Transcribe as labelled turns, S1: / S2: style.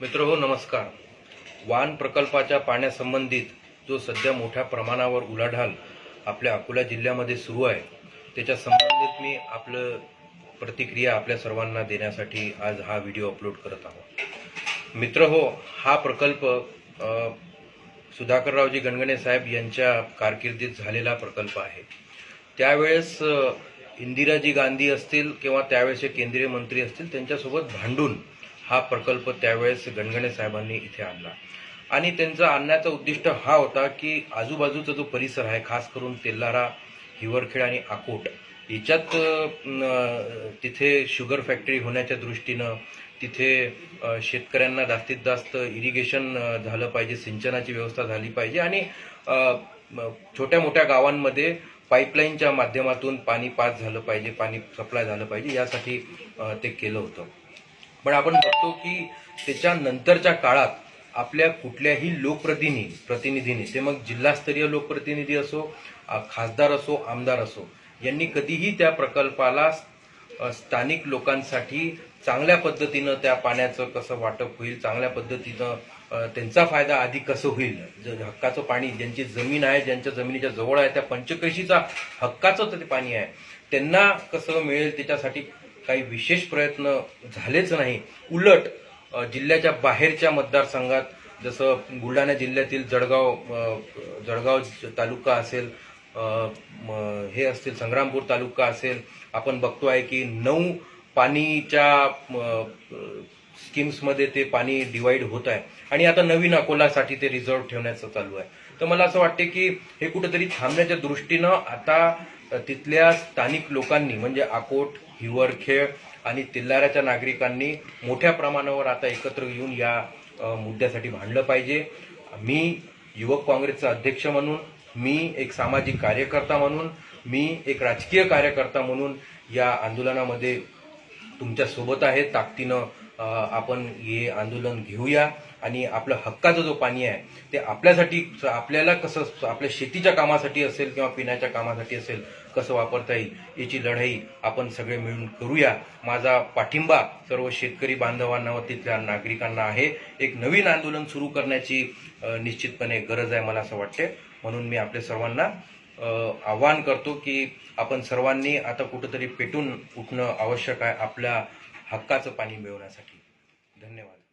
S1: मित्र हो नमस्कार. वान प्रकल्पाच्या पाण्यासंबंधित जो सध्या मोठ्या प्रमाणावर उलाढाल आपल्या अकोला जिल्ह्यामध्ये सुरू आहे त्याच्या संबंधित मी आपलं प्रतिक्रिया आपल्या सर्वांना देण्यासाठी आज हा व्हिडिओ अपलोड करत आहोत. मित्र हो हा प्रकल्प सुधाकररावजी गणगणे साहेब यांच्या कारकिर्दीत झालेला प्रकल्प आहे. त्यावेळेस इंदिराजी गांधी असतील किंवा त्यावेळेसचे केंद्रीय मंत्री असतील त्यांच्यासोबत भांडून हा प्रकल्प त्यावेळेस गणगणे साहेबांनी इथे आणला. आणि त्यांचा आणण्याचा उद्दिष्ट हा होता की आजूबाजूचा जो परिसर आहे खास करून तेल्लारा हिवरखेड आणि आकोट याच्यात तिथे शुगर फॅक्टरी होण्याच्या दृष्टीनं तिथे शेतकऱ्यांना जास्तीत जास्त इरिगेशन झालं पाहिजे सिंचनाची व्यवस्था झाली पाहिजे आणि छोट्या मोठ्या गावांमध्ये पाईपलाईनच्या माध्यमातून पाणी पास झालं पाहिजे पाणी सप्लाय झालं पाहिजे यासाठी ते केलं होतं. पण आपण बघतो की त्याच्यानंतरच्या काळात आपल्या कुठल्याही लोकप्रतिनिधी प्रतिनिधीने ते मग जिल्हास्तरीय लोकप्रतिनिधी असो खासदार असो आमदार असो यांनी कधीही त्या प्रकल्पाला स्थानिक लोकांसाठी चांगल्या पद्धतीनं त्या पाण्याचं कसं वाटप होईल चांगल्या पद्धतीनं त्यांचा फायदा आधी कसं होईल ज- हक्काचं पाणी ज्यांची जमीन आहे ज्यांच्या जमिनीच्या जवळ आहे त्या पंचकशीचा हक्काचं ते पाणी आहे त्यांना कसं मिळेल त्याच्यासाठी काही विशेष प्रयत्न झालेच नाही. उलट जिल्ह्याच्या बाहेरच्या मतदारसंघात जसं बुलढाणा जिल्ह्यातील जळगाव जळगाव तालुका असेल हे असतील संग्रामपूर तालुका असेल आपण बघतो आहे की नऊ पाणीच्या स्कीम्समध्ये ते पाणी डिवाईड होत आहे. आणि आता नवीन अकोलासाठी ते रिझर्व ठेवण्याचं चालू आहे. तर मला असं वाटते की हे कुठेतरी थांबण्याच्या दृष्टीनं आता तिथल्या स्थानिक लोकांनी म्हणजे आकोट हिवरखेळ आणि तिल्लाऱ्याच्या नागरिकांनी मोठ्या प्रमाणावर आता एकत्र येऊन या मुद्द्यासाठी भांडलं पाहिजे. मी युवक काँग्रेसचा अध्यक्ष म्हणून मी एक सामाजिक कार्यकर्ता म्हणून मी एक राजकीय कार्यकर्ता म्हणून या आंदोलनामध्ये तुमच्यासोबत आहे. ताकदीनं आपण हे आंदोलन घेऊया आणि आपलं हक्काचं जो पाणी आहे ते आपल्यासाठी आपल्याला कसं आपल्या शेतीच्या कामासाठी असेल किंवा पिण्याच्या कामासाठी असेल कसं वापरता येईल याची लढाई आपण सगळे मिळून करूया. माझा पाठिंबा सर्व शेतकरी बांधवांना व तिथल्या नागरिकांना आहे. एक नवीन आंदोलन सुरू करण्याची निश्चितपणे गरज आहे मला असं वाटते म्हणून मी आपल्या सर्वांना आवाहन करतो की आपण सर्वांनी आता कुठंतरी पेटून उठणं आवश्यक आहे. आपल्या हक्काचं पाणी मिळवण्यासाठी. धन्यवाद.